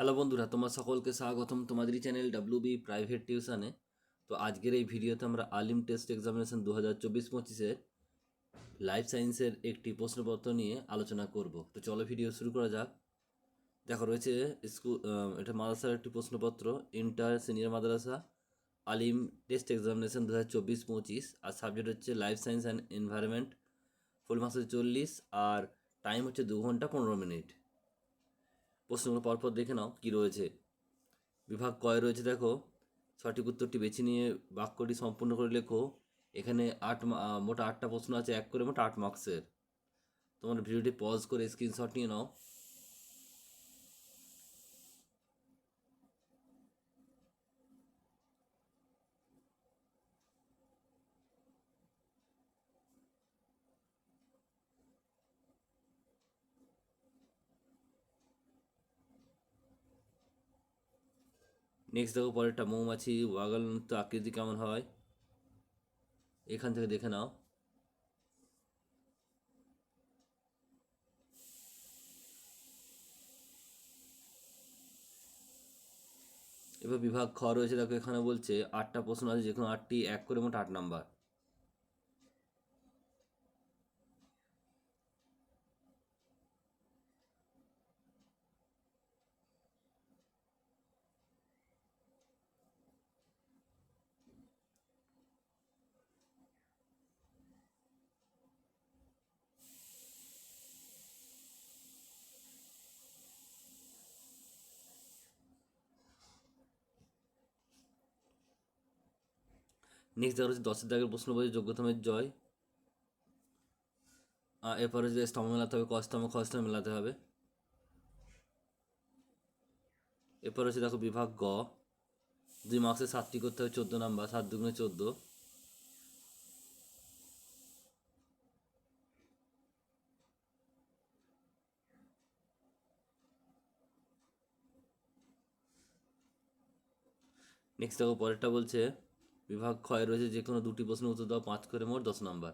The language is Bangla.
হ্যালো বন্ধুরা, তোমার সকলকে স্বাগতম তোমাদেরই চ্যানেল ডাব্লিউ বি প্রাইভেট টিউশনে তো আজকের এই ভিডিওতে আমরা আলিম টেস্ট এক্সামিনেশন দু হাজার চব্বিশ পঁচিশের লাইফ সায়েন্সের একটি প্রশ্নপত্র নিয়ে আলোচনা করব। তো চলো ভিডিও শুরু করা যাক। দেখো, রয়েছে স্কুল এটা মাদ্রাসার একটি প্রশ্নপত্র ইন্টার সিনিয়র মাদ্রাসা, আলিম টেস্ট এক্সামিনেশন দু হাজার চব্বিশ পঁচিশ আর সাবজেক্ট হচ্ছে life science and environment full marks চল্লিশ, আর টাইম হচ্ছে দু ঘণ্টা পনেরো মিনিট প্রশ্নগুলো পরপর দেখে নাও কী রয়েছে। বিভাগ কয় রয়েছে দেখো? সঠিক উত্তরটি বেছে নিয়ে বাক্যটি সম্পূর্ণ করে লেখো। এখানে আট মোটা আটটা প্রশ্ন আছে, এক করে মোটা আট মার্কসের তোমার ভিডিওটি পজ করে স্ক্রিনশট নিয়ে নাও। নেক্সট দেখো পরেরটা, মৌমাছি তো আকৃতি কেমন হয়? এখান থেকে দেখে নাও। এবার বিভাগ খ রয়েছে, দেখো এখানে বলছে, আটটা প্রশ্ন আছে যে কোনো আটটি, এক করে মোট আট নাম্বার। নেক্সট দেখা হচ্ছে দশের দাগের প্রশ্ন বলছে যোগ্যতমের জয়। এরপরে যে স্তম্ভ মেলাতে হবে কস্তম্ভ খস্তম্ভ মেলাতে হবে। এরপর হচ্ছে দেখো বিভাগ গ, দুই মার্কসে সাতটি করতে হবে, চোদ্দ নাম্বার, সাত দুগুণে চোদ্দ। নেক্সট দেখো পরেরটা বলছে বিভাগ ক্ষয় রয়েছে যে কোনো দুটি প্রশ্ন উত্তর দাও পাঁচ করে মোট দশ নাম্বার।